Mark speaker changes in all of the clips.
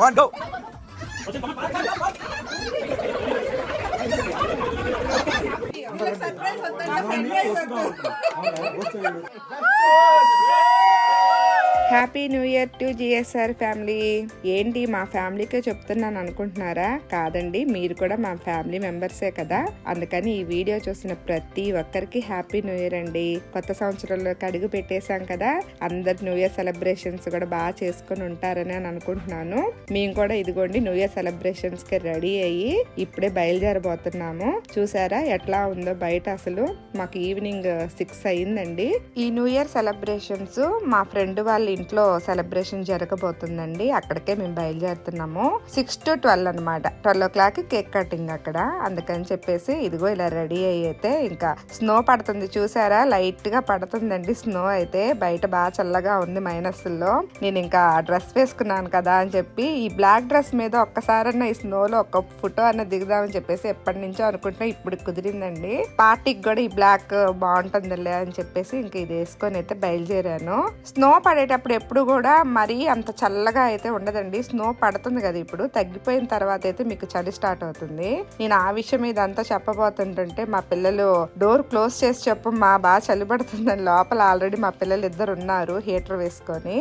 Speaker 1: One go
Speaker 2: surprise వద్దంటే surprise వద్దు
Speaker 3: happy new year to GSR family ఏంటి మా ఫ్యామిలీకే చెప్తున్నాను అనుకుంటున్నారా? కాదండి మీరు కూడా మా ఫ్యామిలీ మెంబర్సే కదా. అందుకని ఈ వీడియో చూసిన ప్రతి ఒక్కరికి హ్యాపీ న్యూ ఇయర్ అండి. కొత్త సంవత్సరంలోకి అడుగు పెట్టేశాం కదా. అందరు న్యూ ఇయర్ సెలబ్రేషన్స్ కూడా బాగా చేసుకుని ఉంటారని అని అనుకుంటున్నాను. మేము కూడా ఇదిగోండి న్యూ ఇయర్ సెలబ్రేషన్స్కి రెడీ అయ్యి ఇప్పుడే బయలుదేరబోతున్నాము. చూసారా ఎట్లా ఉందో బయట అసలు. మాకు ఈవినింగ్ సిక్స్ అయిందండి. ఈ న్యూ ఇయర్ సెలబ్రేషన్స్ మా ఫ్రెండ్ వాళ్ళ ఇంట్లో సెలబ్రేషన్ జరగబోతుందండి. అక్కడికే మేము బయలుదేరుతున్నాము. సిక్స్ టు ట్వెల్వ్ అనమాట twelve o'clock cake cutting అక్కడ. అందుకని చెప్పేసి ఇదిగో ఇలా రెడీ అయితే ఇంకా స్నో పడుతుంది. చూసారా? లైట్గా పడుతుందండి స్నో అయితే. బయట బాగా చల్లగా ఉంది మైనస్లో నేను ఇంకా డ్రెస్ వేసుకున్నాను కదా అని చెప్పి ఈ బ్లాక్ డ్రెస్ మీద ఒక్కసారన్నా ఈ స్నో లో ఒక ఫోటో అన్న దిగుదామని చెప్పేసి ఎప్పటి నుంచో అనుకుంటున్నా ఇప్పుడు కుదిరిందండి. పార్టీకి కూడా ఈ బ్లాక్ బాగుంటుందిలే అని చెప్పేసి ఇంకా ఇది వేసుకొని అయితే బయలుదేరాను. స్నో పడేటప్పుడు ఎప్పుడు కూడా మరీ అంత చల్లగా అయితే ఉండదండి. స్నో పడుతుంది కదా ఇప్పుడు. తగ్గిపోయిన తర్వాత అయితే మీకు చలి స్టార్ట్ అవుతుంది. నేను ఆ విషయం మీద అంతా చెప్పబోతుంటుంటే మా పిల్లలు డోర్ క్లోజ్ చేసి చెప్పు మా బాగా చలి పడుతుందని లోపల ఆల్రెడీ మా పిల్లలు ఇద్దరు ఉన్నారు హీటర్ వేసుకొని.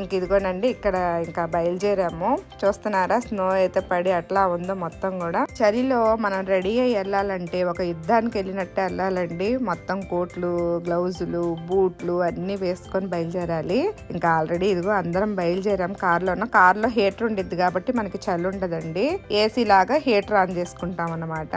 Speaker 3: ఇంక ఇదిగోనండి ఇక్కడ ఇంకా బయలుదేరాము. చూస్తున్నారా? స్నో అయితే పడి అట్లా ఉందో మొత్తం కూడా. చలిలో మనం రెడీ అయ్యి వెళ్ళాలంటే ఒక యుద్ధానికి వెళ్ళినట్టే వెళ్ళాలండి. మొత్తం కోట్లు గ్లౌజులు బూట్లు అన్ని వేసుకొని బయలుదేరాలి. ఇంకా ఆల్రెడీ ఇదిగో అందరం బయలుదేరాం కార్లోనూ. కార్లో హీటర్ ఉండిద్ది కాబట్టి మనకి చలి ఉండదండి. ఏసీ లాగా హీటర్ ఆన్ చేసుకుంటాం అన్నమాట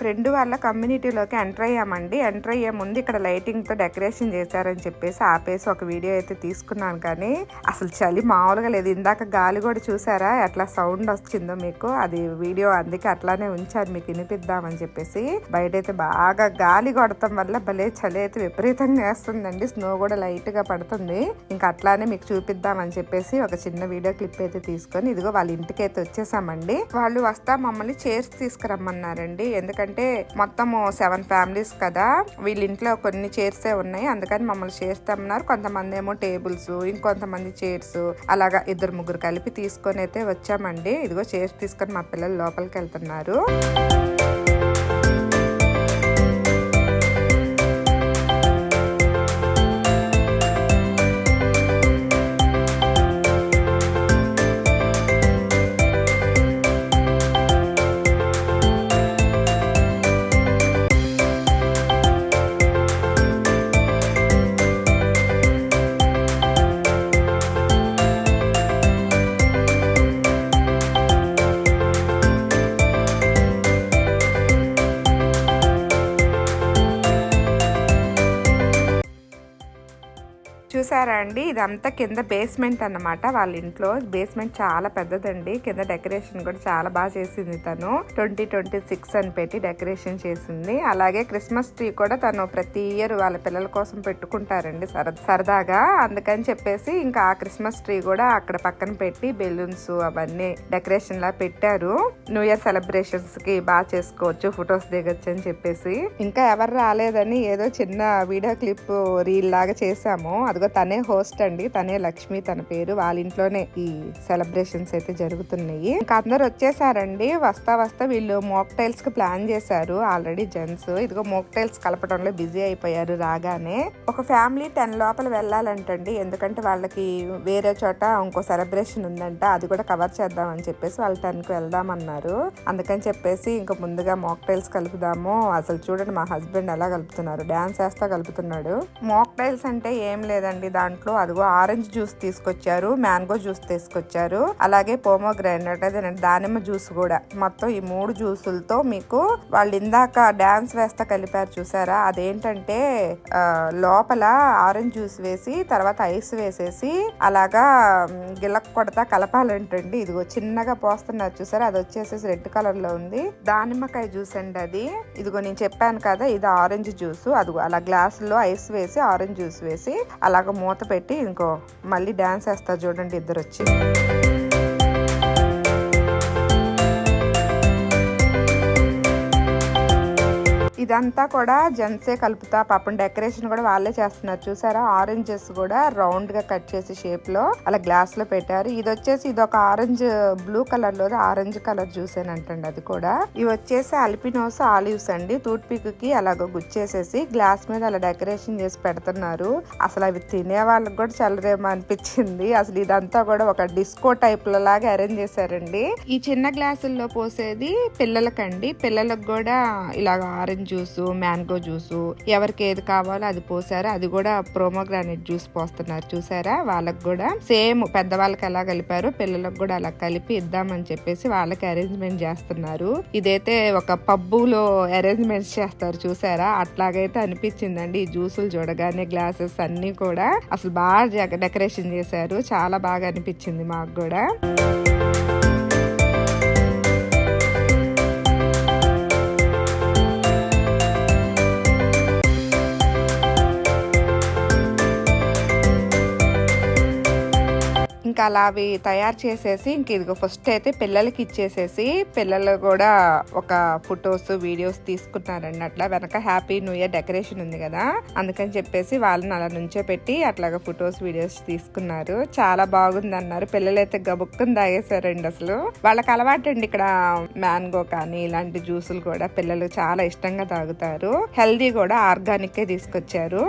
Speaker 3: ఫ్రెండ్ వాళ్ళ కమ్యూనిటీలోకి ఎంటర్ అయ్యామండి. ఎంటర్ అయ్యే ముందు ఇక్కడ లైటింగ్తో డెకరేషన్ చేశారని చెప్పేసి ఆపేసి ఒక వీడియో అయితే తీసుకున్నాను కానీ అసలు చలి మామూలుగా లేదు. ఇందాక గాలి కూడా చూసారా? ఎట్లా సౌండ్ వచ్చిందో మీకు? అది వీడియో అందుకే అట్లానే ఉంచారు. మీకు వినిపిద్దామని చెప్పేసి బయట అయితే బాగా గాలి కొడతాం వల్ల భలే చలి అయితే విపరీతంగా వేస్తుందండి. స్నో కూడా లైట్గా పడుతుంది. ఇంకా అట్లానే మీకు చూపిద్దామని చెప్పేసి ఒక చిన్న వీడియో క్లిప్ అయితే తీసుకొని ఇదిగో వాళ్ళ ఇంటికి అయితే వచ్చేసామండి. వాళ్ళు వస్తా మమ్మల్ని చైర్స్ తీసుకురమ్మన్నారండి. ఎందుకంటే మొత్తము సెవెన్ ఫ్యామిలీస్ కదా. వీళ్ళ ఇంట్లో కొన్ని చైర్స్ ఉన్నాయి. అందుకని మమ్మల్ని చైర్స్ తెమ్మన్నారు కొంతమంది ఏమో టేబుల్స్ ఇంకొంతమంది చైర్స్ అలాగా ఇద్దరు ముగ్గురు కలిపి తీసుకొని అయితే వచ్చామండి. ఇదిగో చైర్స్ తీసుకొని మా పిల్లలు లోపలికి వెళ్తున్నారు. చూసారా అండి? ఇదంతా కింద బేస్మెంట్ అన్నమాట. వాళ్ళ ఇంట్లో బేస్మెంట్ చాలా పెద్దదండి. కింద డెకరేషన్ కూడా చాలా బాగా చేసింది తను. ట్వంటీ ట్వంటీ సిక్స్ అని పెట్టి డెకరేషన్ చేసింది. అలాగే క్రిస్మస్ ట్రీ కూడా తను ప్రతి ఇయర్ వాళ్ళ పిల్లల కోసం పెట్టుకుంటారండి సరదాగా. అందుకని చెప్పేసి ఇంకా ఆ క్రిస్మస్ ట్రీ కూడా అక్కడ పక్కన పెట్టి బెలూన్స్ అవన్నీ డెకరేషన్ లా పెట్టారు. న్యూ ఇయర్ సెలబ్రేషన్స్కి బాగా చేసుకోవచ్చు ఫొటోస్ దిగొచ్చు అని చెప్పేసి. ఇంకా ఎవరు రాలేదని ఏదో చిన్న వీడియో క్లిప్ రీల్ లాగా చేసాము. అదిగో తను హోస్ట్ అండి. తనే లక్ష్మి తన పేరు. వాళ్ళ ఇంట్లోనే ఈ సెలబ్రేషన్స్ అయితే జరుగుతున్నాయి. ఇంకా అందరు వచ్చేసారండి. వస్తా వస్తా వీళ్ళు మోక్టైల్స్కి ప్లాన్ చేశారు. ఆల్రెడీ జెంట్స్ ఇదిగో మోక్టైల్స్ కలపడంలో బిజీ అయిపోయారు రాగానే. ఒక ఫ్యామిలీ టెన్ లోపల వెళ్ళాలంటండి. ఎందుకంటే వాళ్ళకి వేరే చోట ఇంకో సెలబ్రేషన్ ఉందంట. అది కూడా కవర్ చేద్దాం అని చెప్పేసి వాళ్ళు టెన్కి వెళ్దామన్నారు. అందుకని చెప్పేసి ఇంకా ముందుగా మోక్టైల్స్ కలుపుదాము. అసలు చూడండి మా హస్బెండ్ ఎలా కలుపుతున్నారు. డాన్స్ వేస్తా కలుపుతున్నాడు. మోక్టైల్స్ అంటే ఏం లేదండి. దాంట్లో అదిగో ఆరెంజ్ జ్యూస్ తీసుకొచ్చారు మ్యాంగో జ్యూస్ తీసుకొచ్చారు అలాగే పోమో గ్రైండర్ దానిమ్మ జ్యూస్ కూడా. మొత్తం ఈ మూడు జ్యూసులతో మీకు వాళ్ళు ఇందాక డాన్స్ వేస్తా కలిపారు చూసారా? అదేంటంటే లోపల ఆరెంజ్ జ్యూస్ వేసి తర్వాత ఐస్ వేసేసి అలాగా గిలక్ కొడతా కలపాలంటండి. ఇదిగో చిన్నగా పోస్తున్నారు చూసారా? అది వచ్చేసేసి రెడ్ కలర్లో ఉంది. దానిమ్మకాయ జ్యూస్ అండి అది. ఇదిగో నేను చెప్పాను కదా ఇది ఆరెంజ్ జ్యూస్. అదిగో అలా గ్లాస్లో ఐస్ వేసి ఆరెంజ్ జ్యూస్ వేసి అలాగ మూత పెట్టి ఇంకో మళ్ళీ డాన్స్ వేస్తారు చూడండి ఇద్దరు వచ్చి ఇదంతా కూడా జెంట్సే కలుపుతా. పాపం డెకరేషన్ కూడా వాళ్ళే చేస్తున్నారు. చూసారా? ఆరెంజెస్ కూడా రౌండ్గా కట్ చేసి షేప్లో అలా గ్లాస్లో పెట్టారు. ఇది వచ్చేసి ఇది ఒక ఆరెంజ్ బ్లూ కలర్లో ఆరెంజ్ కలర్ జ్యూస్ అని అంటండి అది కూడా. ఇవి వచ్చేసి అల్పినోస్ ఆలివ్స్ అండి. టూత్ పిక్కి అలాగ గుచ్చేసేసి గ్లాస్ మీద అలా డెకరేషన్ చేసి పెడుతున్నారు. అసలు అవి తినే వాళ్ళకి కూడా చల్లరేమో అనిపించింది. అసలు ఇదంతా కూడా ఒక డిస్కో టైప్ లాగా అరేంజ్ చేశారండి. ఈ చిన్న గ్లాసుల్లో పోసేది పిల్లలకండి. పిల్లలకు కూడా ఇలాగ ఆరెంజ్ జ్యూస్ మ్యాంగో జ్యూస్ ఎవరికి ఏది కావాలో అది పోసారు. అది కూడా ప్రోమోగ్రానైట్ జ్యూస్ పోస్తున్నారు. చూసారా? వాళ్ళకి కూడా సేమ్ పెద్దవాళ్ళకి ఎలా కలిపారు పిల్లలకు కూడా అలా కలిపి ఇద్దామని చెప్పేసి వాళ్ళకి అరేంజ్మెంట్ చేస్తున్నారు. ఇదైతే ఒక పబ్బులో అరేంజ్మెంట్స్ చేస్తారు. చూసారా? అట్లాగైతే అనిపించిందండి. ఈ జ్యూసులు చూడగానే గ్లాసెస్ అన్ని కూడా అసలు బాగా డెకరేషన్ చేశారు. చాలా బాగా అనిపించింది మాకు కూడా. ఇంకా అలా అవి తయారు చేసేసి ఇంక ఇదిగో ఫస్ట్ అయితే పిల్లలకి ఇచ్చేసేసి పిల్లలు కూడా ఒక ఫొటోస్ వీడియోస్ తీసుకున్నారండి అట్లా వెనక హ్యాపీ న్యూ ఇయర్ డెకరేషన్ ఉంది కదా అందుకని చెప్పేసి వాళ్ళని అలా నుంచో పెట్టి అట్లాగా ఫొటోస్ వీడియోస్ తీసుకున్నారు. చాలా బాగుంది అన్నారు పిల్లలైతే గబుక్కుని తాగేశారండి అసలు. వాళ్ళకి అలవాటు అండి ఇక్కడ మ్యాంగో కానీ ఇలాంటి జ్యూసులు కూడా. పిల్లలు చాలా ఇష్టంగా తాగుతారు. హెల్దీ కూడా ఆర్గానిక్ తీసుకొచ్చారు.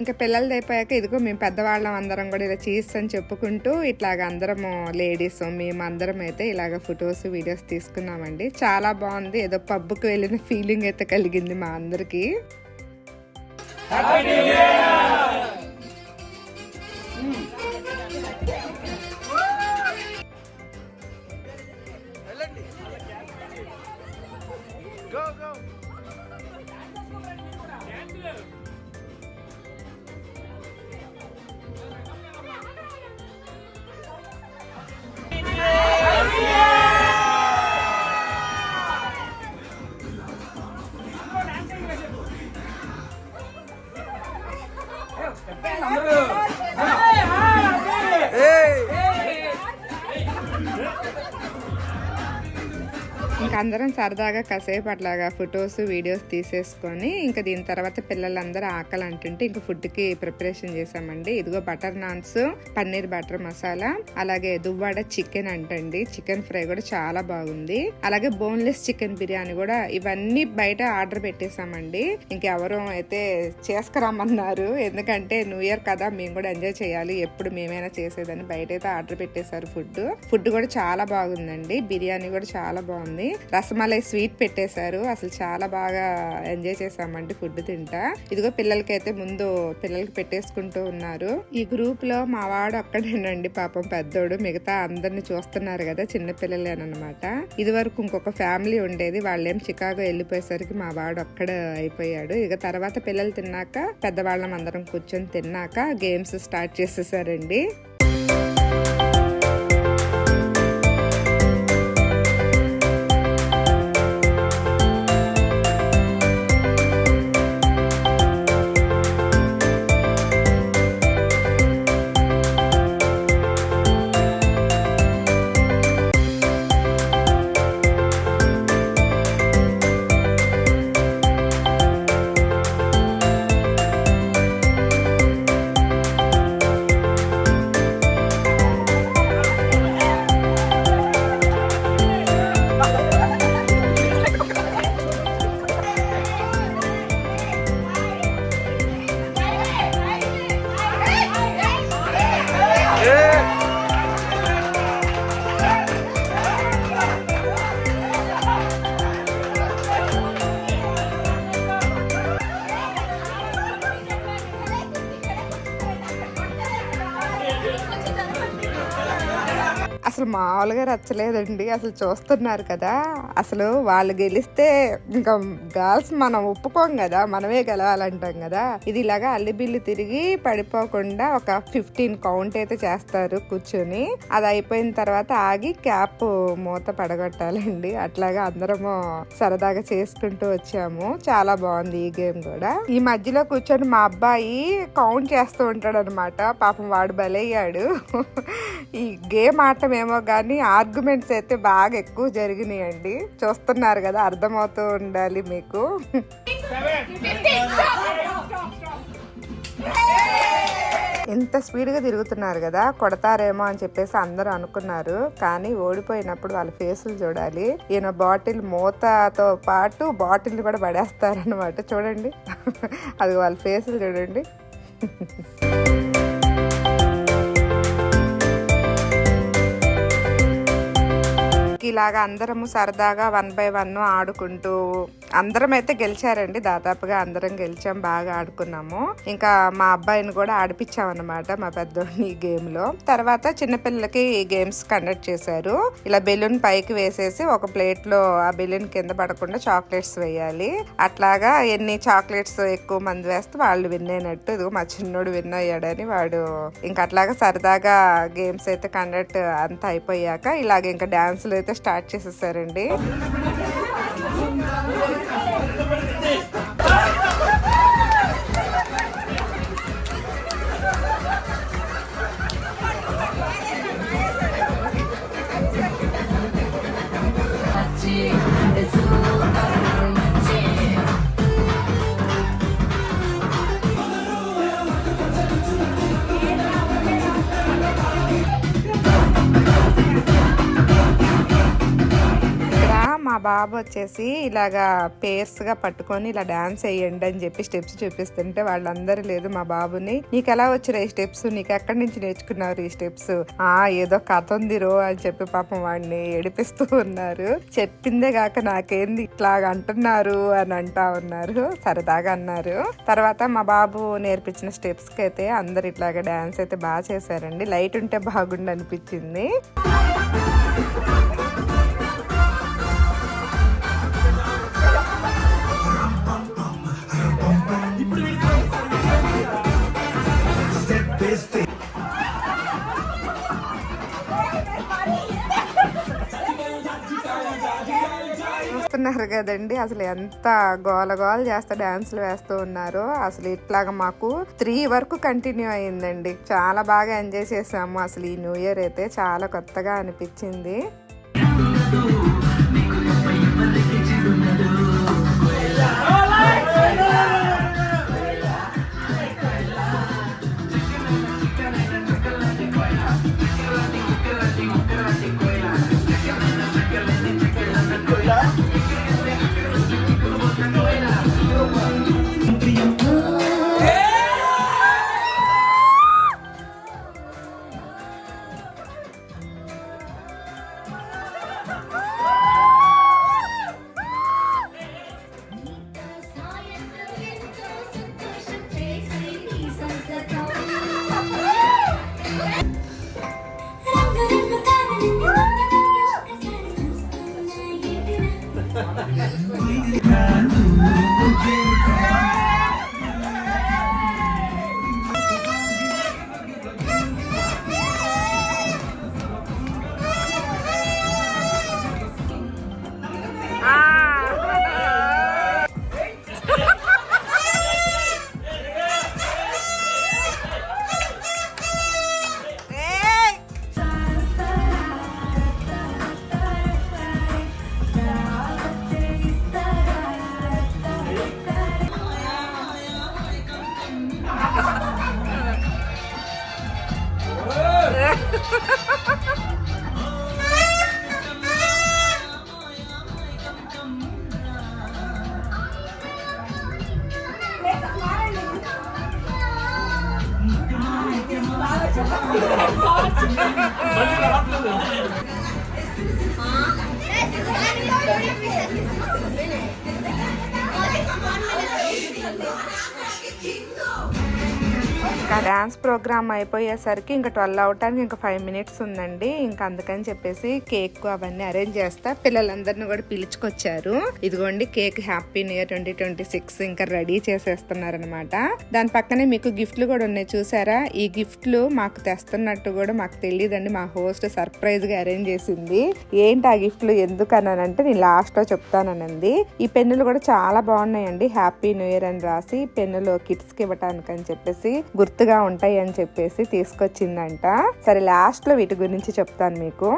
Speaker 3: ఇంకా పిల్లలు అయిపోయాక ఇదిగో మేము పెద్దవాళ్ళం అందరం కూడా ఇలా చీజ్ అని చెప్పుకుంటూ ఇట్లాగ అందరము లేడీస్ మేము అందరం అయితే ఇలాగ ఫొటోస్ వీడియోస్ తీసుకున్నామండి. చాలా బాగుంది. ఏదో పబ్కి వెళ్ళిన ఫీలింగ్ అయితే కలిగింది మా అందరికీ. Yeah. ఇంకా అందరం సరదాగా కాసేపు అట్లాగా ఫొటోస్ వీడియోస్ తీసేసుకొని ఇంకా దీని తర్వాత పిల్లలందరూ ఆకలి అంటుంటే ఇంకా ఫుడ్కి ప్రిపరేషన్ చేసామండి ఇదిగో బటర్ నాన్స్ పన్నీర్ బటర్ మసాలా అలాగే దువ్వాడ చికెన్ అంటండి. చికెన్ ఫ్రై కూడా చాలా బాగుంది. అలాగే బోన్లెస్ చికెన్ బిర్యానీ కూడా ఇవన్నీ బయట ఆర్డర్ పెట్టేశామండి. ఇంకెవరు అయితే చేసుకురమ్మన్నారు. ఎందుకంటే న్యూ ఇయర్ కదా మేము కూడా ఎంజాయ్ చేయాలి. ఎప్పుడు మేమైనా చేసేదని బయట అయితే ఆర్డర్ పెట్టేశారు ఫుడ్ ఫుడ్ కూడా చాలా బాగుందండి. బిర్యానీ కూడా చాలా బాగుంది. రసమలై స్వీట్ పెట్టేశారు. అసలు చాలా బాగా ఎంజాయ్ చేసామండి ఫుడ్ తింటా. ఇదిగో పిల్లలకైతే ముందు పిల్లలకి పెట్టేసుకుంటూ ఉన్నారు. ఈ గ్రూప్లో మా వాడు అక్కడేనండి పాపం పెద్దోడు. మిగతా అందరిని చూస్తున్నారు కదా చిన్న పిల్లలేనమాట ఇది వరకు ఇంకొక ఫ్యామిలీ ఉండేది. వాళ్ళేం చికాగో వెళ్ళిపోయేసరికి మా వాడు అక్కడ అయిపోయాడు. ఇక తర్వాత పిల్లలు తిన్నాక పెద్దవాళ్ళం అందరం కూర్చొని తిన్నాక గేమ్స్ స్టార్ట్ చేసేసారండి. అసలు మామూలుగా రచ్చలేదండి అసలు చూస్తున్నారు కదా. అసలు వాళ్ళు గెలిస్తే ఇంకా గర్ల్స్ మనం ఒప్పుకోం కదా. మనమే గెలవాలంటాం కదా. ఇది ఇలాగా అల్లిబిల్లి తిరిగి పడిపోకుండా ఒక ఫిఫ్టీన్ కౌంట్ అయితే చేస్తారు కూర్చొని. అది అయిపోయిన తర్వాత ఆగి క్యాప్ మూత పడగొట్టాలండి. అట్లాగా అందరము సరదాగా చేసుకుంటూ వచ్చాము. చాలా బాగుంది ఈ గేమ్ కూడా. ఈ మధ్యలో కూర్చొని మా అబ్బాయి కౌంట్ చేస్తూ ఉంటాడు అనమాట పాపం వాడు బలయ్యాడు. ఈ గేమ్ ఏమో కానీ ఆర్గ్యుమెంట్స్ అయితే బాగా ఎక్కువ జరిగినాయండి. చూస్తున్నారు కదా అర్థమవుతూ ఉండాలి మీకు. ఇంత స్పీడ్గా తిరుగుతున్నారు కదా కొడతారేమో అని చెప్పేసి అందరూ అనుకున్నారు. కానీ ఓడిపోయినప్పుడు వాళ్ళ ఫేసులు చూడాలి. ఈయన బాటిల్ మూతతో పాటు బాటిల్ కూడా పడేస్తారనమాట చూడండి. అది వాళ్ళ ఫేసులు చూడండి. ఇలాగా అందరము సరదాగా వన్ బై వన్ ఆడుకుంటూ అందరం అయితే గెలిచారండి. దాదాపుగా అందరం గెలిచాం బాగా ఆడుకున్నాము. ఇంకా మా అబ్బాయిని కూడా ఆడిపించామన్నమాట మా పెద్దోడిని ఈ గేమ్లో తర్వాత చిన్నపిల్లలకి ఈ గేమ్స్ కండక్ట్ చేశారు. ఇలా బెలూన్ పైకి వేసేసి ఒక ప్లేట్లో ఆ బెలూన్ కింద పడకుండా చాక్లెట్స్ వేయాలి. అట్లాగా ఎన్ని చాక్లెట్స్ ఎక్కువ మంది వేస్తే వాళ్ళు విన్ అయినట్టు ఇదిగో మా చిన్నోడు విన్ అయ్యాడని వాడు ఇంకా అట్లాగా సరదాగా గేమ్స్ అయితే కండక్ట్ అంతా అయిపోయాక ఇలాగ ఇంకా డాన్సులు అయితే స్టార్ట్ చేసేసారండి. బాబు వచ్చేసి ఇలాగా పేర్స్గా పట్టుకొని ఇలా డాన్స్ వేయండి అని చెప్పి స్టెప్స్ చూపిస్తుంటే వాళ్ళందరూ లేదు మా బాబుని. నీకు ఎలా వచ్చిన ఈ స్టెప్స్? నీకు ఎక్కడి నుంచి నేర్చుకున్నారు ఈ స్టెప్స్? ఆ ఏదో కథ ఉందిరో అని చెప్పి పాపం వాడిని ఏడిపిస్తూ ఉన్నారు. చెప్పిందే కాక నాకేంది ఇట్లాగ అంటున్నారు అని అంటా ఉన్నారు. సరదాగా అన్నారు. తర్వాత మా బాబు నేర్పించిన స్టెప్స్కి అయితే అందరు ఇట్లాగా డాన్స్ అయితే బాగా చేశారండి. లైట్ ఉంటే బాగుండు అనిపించింది చూస్తున్నారు కదండి. అసలు ఎంత గోల గోల చేస్తా డ్యాన్స్లు వేస్తూ ఉన్నారో. అసలు ఇట్లాగ మాకు త్రీ వరకు కంటిన్యూ అయిందండి చాలా బాగా ఎంజాయ్ చేసాము. అసలు ఈ న్యూ ఇయర్ అయితే చాలా కొత్తగా అనిపించింది. Why did ప్రోగ్రామ్ అయిపోయేసరికి ఇంకా ట్వెల్వ్ అవటానికి ఇంకా ఫైవ్ మినిట్స్ ఉందండి. ఇంకా అందుకని చెప్పేసి కేక్ అవన్నీ అరేంజ్ చేస్తా. పిల్లలందరిని కూడా పిలుచుకొచ్చారు. ఇదిగోండి cake happy new year twenty twenty six ఇంకా రెడీ చేసేస్తున్నారనమాట దాని పక్కనే మీకు గిఫ్ట్లు కూడా ఉన్నాయి చూసారా? ఈ గిఫ్ట్లు మాకు తెస్తున్నట్టు కూడా మాకు తెలియదండి మా హోస్ట్ సర్ప్రైజ్గా అరేంజ్ చేసింది. ఏంటి ఆ గిఫ్ట్లు? ఎందుకు అన్నానంటే నేను లాస్ట్లో చెప్తాననంది. ఈ పెన్నులు కూడా చాలా బాగున్నాయండి. హ్యాపీ న్యూ ఇయర్ అని రాసి పెన్నులు కిడ్స్కి ఇవ్వటానికి అని చెప్పేసి గుర్తుగా ఉంటాయి అని చెప్పేసి తీసుకొచ్చిందంట. సరే లాస్ట్లో వీటి గురించి చెప్తాను మీకు.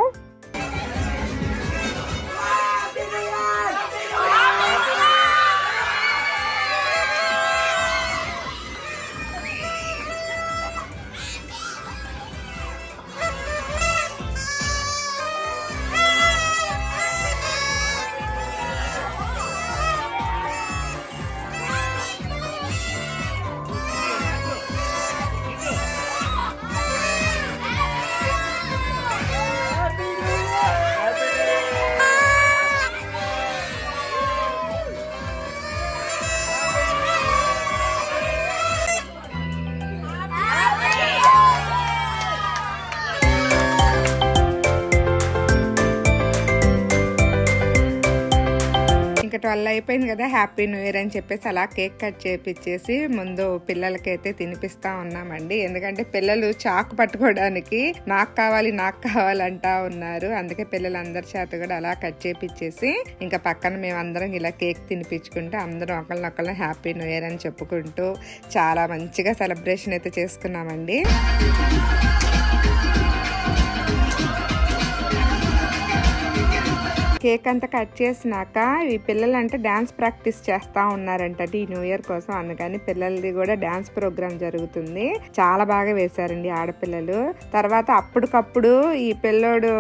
Speaker 3: ట్వెల్వ్ అయిపోయింది కదా హ్యాపీ న్యూ ఇయర్ అని చెప్పేసి అలా కేక్ కట్ చేపించేసి ముందు పిల్లలకైతే తినిపిస్తా ఉన్నామండి. ఎందుకంటే పిల్లలు చాకు పట్టుకోవడానికి నాకు కావాలి నాకు కావాలంటా ఉన్నారు. అందుకే పిల్లలందరి చేత కూడా అలా కట్ చేపించేసి ఇంకా పక్కన మేము అందరం ఇలా కేక్ తినిపించుకుంటూ అందరం ఒకళ్ళనొకళ్ళని హ్యాపీ న్యూ ఇయర్ అని చెప్పుకుంటూ చాలా మంచిగా సెలబ్రేషన్ అయితే చేసుకున్నామండి. కేక్ అంతా కట్ చేసినాక ఈ పిల్లలు అంటే డ్యాన్స్ ప్రాక్టీస్ చేస్తా ఉన్నారంట ఈ న్యూ ఇయర్ కోసం అందుకని పిల్లలది కూడా డ్యాన్స్ ప్రోగ్రామ్ జరుగుతుంది. చాలా బాగా వేశారండి ఆడపిల్లలు. తర్వాత అప్పటికప్పుడు ఈ పిల్లోడు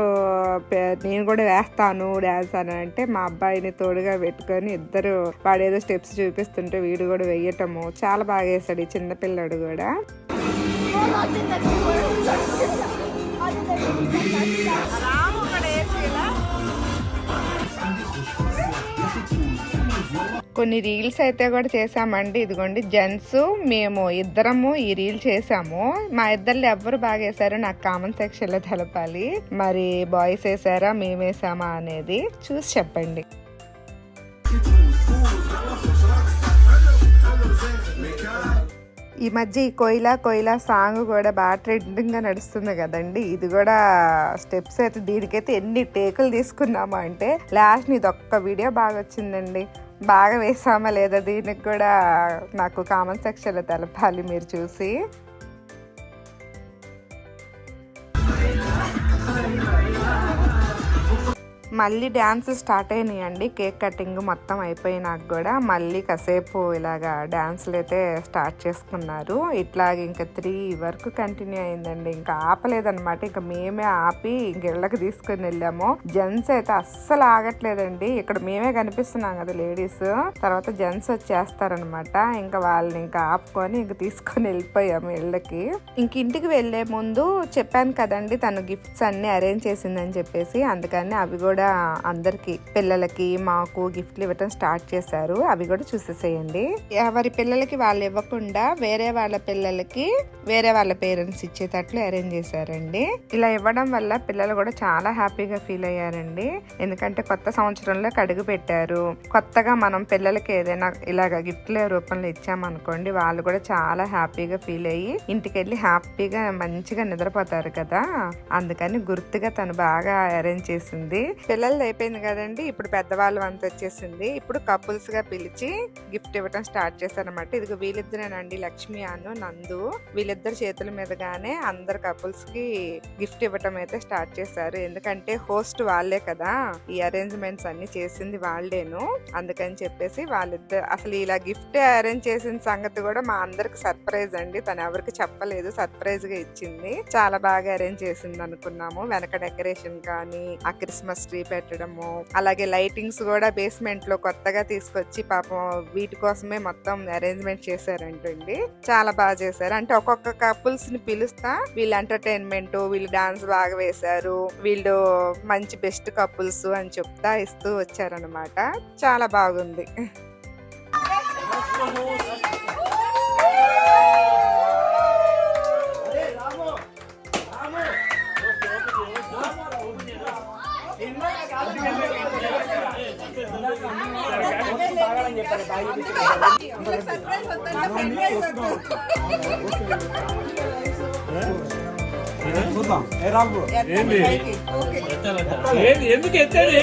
Speaker 3: నేను కూడా వేస్తాను డ్యాన్స్ అని అంటే మా అబ్బాయిని తోడుగా పెట్టుకొని ఇద్దరు వాడేదో స్టెప్స్ చూపిస్తుంటే వీడు కూడా వేయటము చాలా బాగా వేశాడు ఈ చిన్న పిల్లోడు కూడా. కొన్ని రీల్స్ అయితే కూడా చేసామండి ఇదిగోండి జెంట్స్ మేము ఇద్దరము ఈ రీల్ చేసాము మా ఇద్దరు ఎవరు బాగా వేసారో నాకు కామెంట్ సెక్షన్లో తెలపాలి. మరి బాయ్స్ వేసారా మేమేసామా అనేది చూసి చెప్పండి. ఈ మధ్య ఈ కోయిలా కొయిలా సాంగ్ కూడా బాగా ట్రెండింగ్గా నడుస్తుంది కదండి. ఇది కూడా స్టెప్స్ అయితే దీనికైతే ఎన్ని టేకులు తీసుకున్నామా అంటే లాస్ట్ ఇది ఒక్క వీడియో బాగా వచ్చిందండి. బాగా వేసామా లేదా దీనికి కూడా నాకు కామెంట్ సెక్షన్లో తెలపాలి మీరు చూసి. మళ్ళీ డ్యాన్స్ స్టార్ట్ అయినాయండి. కేక్ కటింగ్ మొత్తం అయిపోయినాక కూడా మళ్ళీ కాసేపు ఇలాగా డ్యాన్సులు అయితే స్టార్ట్ చేసుకున్నారు. ఇట్లాగ ఇంకా త్రీ వరకు కంటిన్యూ అయిందండి. ఇంకా ఆపలేదనమాట ఇంకా మేమే ఆపి ఇంక ఇళ్ళకి తీసుకుని వెళ్ళాము. జెంట్స్ అయితే అస్సలు ఆగట్లేదండి. ఇక్కడ మేమే కనిపిస్తున్నాం కదా లేడీస్. తర్వాత జెంట్స్ వచ్చేస్తారనమాట ఇంకా వాళ్ళని ఇంకా ఆపుకొని ఇంక తీసుకొని వెళ్ళిపోయాము ఇళ్ళకి. ఇంక ఇంటికి వెళ్ళే ముందు చెప్పాను కదండి తను గిఫ్ట్స్ అన్ని అరేంజ్ చేసిందని చెప్పేసి. అందుకని అవి కూడా అందరికీ పిల్లలకి మాకు గిఫ్ట్లు ఇవ్వటం స్టార్ట్ చేశారు. అవి కూడా చూసేసేయండి. ఎవరి పిల్లలకి వాళ్ళు ఇవ్వకుండా వేరే వాళ్ళ పిల్లలకి వేరే వాళ్ళ పేరెంట్స్ ఇచ్చేటట్లు అరేంజ్ చేశారండి. ఇలా ఇవ్వడం వల్ల పిల్లలు కూడా చాలా హ్యాపీగా ఫీల్ అయ్యారండి. ఎందుకంటే కొత్త సంవత్సరంలో కడుగు పెట్టారు. కొత్తగా మనం పిల్లలకి ఏదైనా ఇలాగ గిఫ్ట్ల రూపంలో ఇచ్చామనుకోండి వాళ్ళు కూడా చాలా హ్యాపీగా ఫీల్ అయ్యి ఇంటికి వెళ్ళి హ్యాపీగా మంచిగా నిద్రపోతారు కదా. అందుకని గుర్తుగా తను బాగా అరేంజ్ చేసింది. పిల్లలు అయిపోయింది కదండి. ఇప్పుడు పెద్దవాళ్ళు అంత వచ్చేసింది ఇప్పుడు కపుల్స్గా పిలిచి గిఫ్ట్ ఇవ్వడం స్టార్ట్ చేశారనమాట ఇదిగో వీళ్ళిద్దరేనండి లక్ష్మి అను నందు. వీళ్ళిద్దరు చేతుల మీదగానే అందరు కపుల్స్కి గిఫ్ట్ ఇవ్వటం అయితే స్టార్ట్ చేశారు. ఎందుకంటే హోస్ట్ వాళ్ళే కదా. ఈ అరేంజ్మెంట్స్ అన్ని చేసింది వాళ్ళేను. అందుకని చెప్పేసి వాళ్ళిద్దరు అసలు ఇలా గిఫ్ట్ అరేంజ్ చేసిన సంగతి కూడా మా అందరికి సర్ప్రైజ్ అండి. తను ఎవరికి చెప్పలేదు. సర్ప్రైజ్గా ఇచ్చింది. చాలా బాగా అరేంజ్ చేసింది అనుకున్నాము వెనక డెకరేషన్ కానీ ఆ క్రిస్మస్ ట్రీ పెట్టడము అలాగే లైటింగ్స్ కూడా బేస్మెంట్లో కొత్తగా తీసుకొచ్చి పాపం వీటి కోసమే మొత్తం అరేంజ్మెంట్ చేశారంటండి. చాలా బాగా చేశారు. అంటే ఒక్కొక్క కపుల్స్ని పిలుస్తా వీళ్ళు ఎంటర్టైన్మెంట్ వీళ్ళు డాన్స్ బాగా వేశారు వీళ్ళు మంచి బెస్ట్ కపుల్స్ అని చెప్తా ఇస్తూ వచ్చారనమాట చాలా బాగుంది.
Speaker 2: చూద్దాం. ఏ రాబు
Speaker 4: ఏంది? ఎందుకు ఎత్తేది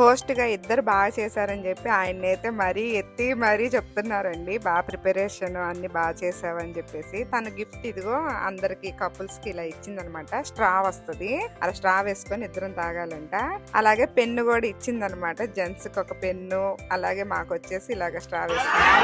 Speaker 3: హోస్ట్గా ఇద్దరు బాగా చేశారని చెప్పి ఆయన అయితే మరీ ఎత్తి మరీ చెప్తున్నారండి. బాగా ప్రిపరేషన్ అన్ని బాగా చేసావని చెప్పేసి. తన గిఫ్ట్ ఇదిగో అందరికి కపుల్స్కి ఇలా ఇచ్చిందనమాట. స్ట్రా వస్తుంది. అలా స్ట్రా వేసుకొని ఇద్దరం తాగాలంట. అలాగే పెన్ను కూడా ఇచ్చిందనమాట. జెంట్స్కి ఒక పెన్ను. అలాగే మాకు వచ్చేసి ఇలాగ స్ట్రా వేసుకున్నాం.